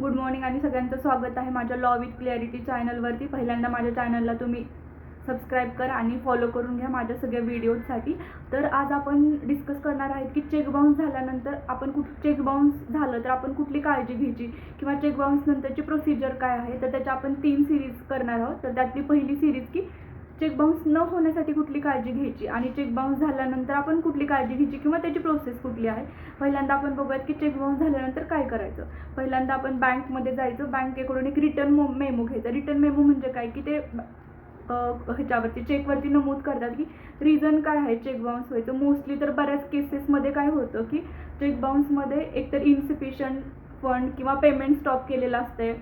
Good morning आणि सगळ्यांचं स्वागत आहे माझ्या लॉ विथ क्लॅरिटी चॅनलवरती पहिल्यांदा माझ्या चॅनलला तुम्ही सबस्क्राईब करा आणि फॉलो करून घ्या माझ्या सगळ्या व्हिडिओजसाठी तर आज आपण डिस्कस करणार आहेत की चेक बाउन्स झाल्यानंतर आपण कुठ चेक बाउन्स झालं तर आपण कुठली काळजी घ्यायची? किंवा चेक बाउन्स नंतरची प्रोसिजर काय आहे? तर त्याच्या आपण तीन सिरीज करणार आहोत. तर त्यातली पहिली सिरीज की चेक बाउन्स न होण्यासाठी कुठली काळजी घ्यायची आणि चेक बाउन्स झाल्यानंतर आपण कुठली काळजी घ्यायची किंवा त्याची प्रोसेस कुठली आहे? पहिल्यांदा आपण बघूयात की चेक बाउन्स झाल्यानंतर काय करायचं? पहिल्यांदा आपण बँकमध्ये जायचं. बँकेकडून एक रिटर्न मेमो घ्यायचा. रिटर्न मेमो म्हणजे काय? की ते ह्याच्यावरती चेकवरती नमूद करतात की रिझन काय आहे चेक बाउन्स व्हायचं. मोस्टली तर बऱ्याच केसेसमध्ये काय होतं की चेक बाउन्समध्ये एकतर इन्सिफिशियंट फंड किंवा पेमेंट स्टॉप केलेलं असते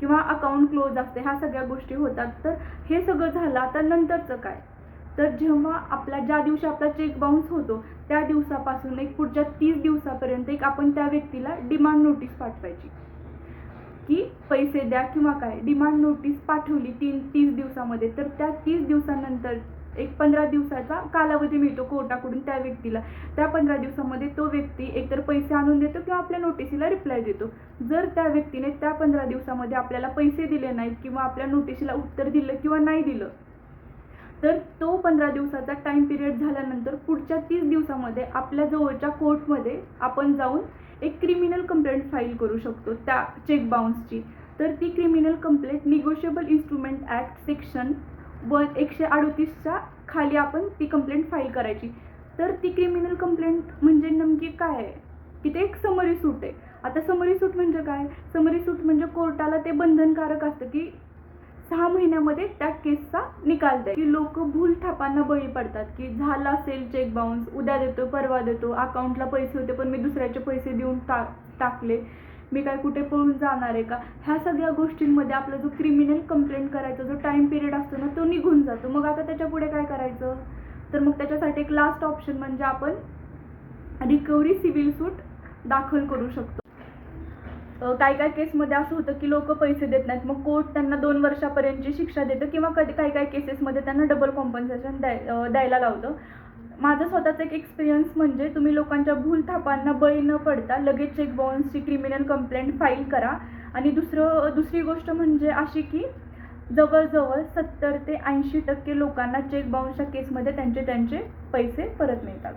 किंवा अकाउंट क्लोज असते ह्या सगळ्या गोष्टी होतात. तर हे सगळं झालं आता नंतरचं काय? तर जेव्हा आपला ज्या दिवशी आपला चेक बाउन्स होतो त्या दिवसापासून एक पुढच्या तीस दिवसापर्यंत एक आपण त्या व्यक्तीला डिमांड नोटीस पाठवायची. की पैसे द्या किंवा काय डिमांड नोटीस पाठवली तीन तीस दिवसामध्ये तर त्या तीस दिवसानंतर एक पंधरा दिवसाचा कालावधी मिळतो कोर्टाकडून त्या व्यक्तीला. त्या पंधरा दिवसामध्ये तो व्यक्ती एकतर पैसे आणून देतो किंवा आपल्या नोटिसीला रिप्लाय देतो. जर त्या व्यक्तीने त्या पंधरा दिवसामध्ये आपल्याला पैसे दिले नाहीत किंवा आपल्या नोटिसीला उत्तर दिलं किंवा नाही दिलं तर तो पंधरा दिवसाचा टाइम पिरियड झाल्यानंतर पुढच्या तीस दिवसामध्ये आपल्या जवळच्या कोर्टमध्ये आपण जाऊन एक क्रिमिनल कंप्लेंट फाईल करू शकतो त्या चेक बाउन्सची तर ती criminal complaint negotiable instrument act section one एकशे अडतीसच्या खाली आपण ती कंप्लेंट फाईल करायची. तर ती क्रिमिनल कंप्लेंट म्हणजे नेमकी काय आहे? की ते एक समरी सूट आहे. आता समरी सूट म्हणजे काय? समरी सूट म्हणजे कोर्टाला ते बंधनकारक असतं की सहा महिन्यामध्ये त्या केसचा निकाल द्या की लोक भूल थापांना बळी पडतात की झाला असेल चेक बाउन्स उद्या देतो परवा देतो अकाउंटला पैसे होते पण मी दुसऱ्याचे पैसे देऊन टा टाकले. मी काय कुठे पळून जाणार आहे का? ह्या सगळ्या गोष्टींमध्ये आपला जो क्रिमिनल कंप्लेंट करायचा जो टाइम पिरियड असतो ना तो निघून जातो. मग आता त्याच्या पुढे काय करायचं? तर मग त्याच्यासाठी एक लास्ट ऑप्शन म्हणजे आपण रिकव्हरी सिव्हिल सूट दाखल करू शकतो. काही काही केसमध्ये असं होतं की लोक पैसे देत नाहीत. मग कोर्ट त्यांना दोन वर्षापर्यंतची शिक्षा देतं किंवा कधी काही काही केसेसमध्ये त्यांना डबल कॉम्पन्सेशन द्याय द्यायला लावतं. माझं स्वतःचा एक एक्सपिरियन्स म्हणजे तुम्ही लोकांच्या भूल थापांना बळी न पडता लगेच चेक बाउन्सची क्रिमिनल कंप्लेंट फाईल करा. आणि दुसरं दुसरी गोष्ट म्हणजे अशी की जवळजवळ सत्तर ते ऐंशी टक्के लोकांना चेक बाउन्सच्या केसमध्ये त्यांचे त्यांचे पैसे परत मिळतात.